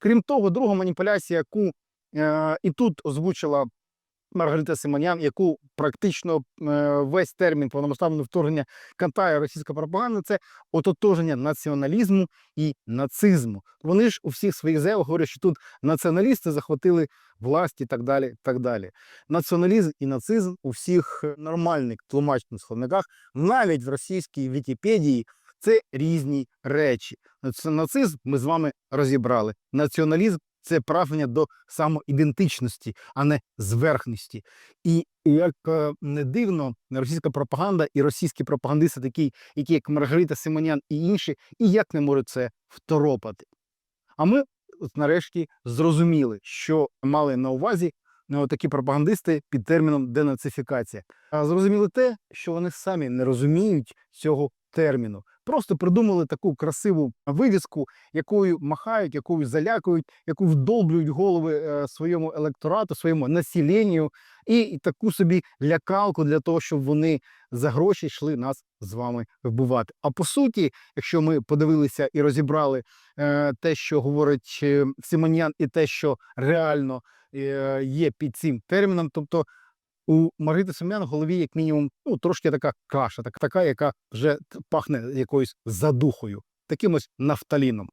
Крім того, друга маніпуляція, яку е, і тут озвучила Маргарита Симонян, яку практично е, весь термін повномасштабного вторгнення катає російська пропаганда, це ототоження націоналізму і нацизму. Вони ж у всіх своїх заявах говорять, що тут націоналісти захватили власть і так далі. так далі. Націоналізм і нацизм у всіх нормальних тлумачних словниках, навіть в російській Вікіпедії, це різні речі. Нацизм ми з вами розібрали. Націоналізм це прагнення до самоідентичності, а не зверхності. І як е, не дивно, російська пропаганда і російські пропагандисти, такі, які як Маргарита Симонян і інші, і як не можуть це второпати. А ми от нарешті зрозуміли, що мали на увазі е, такі пропагандисти під терміном денацифікація. А зрозуміли те, що вони самі не розуміють цього терміну. Просто придумали таку красиву вивіску, якою махають, якою залякують, яку вдолблюють голови е, своєму електорату, своєму населенню, і, таку собі лякалку для того, щоб вони за гроші йшли нас з вами вбивати. А по суті, якщо ми подивилися і розібрали е, те, що говорить е, Симонян, і те, що реально є під цим терміном, тобто у Маргарити Сем'ян в голові, як мінімум, ну трошки така каша, так, така, яка вже пахне якоюсь задухою, таким ось нафталіном.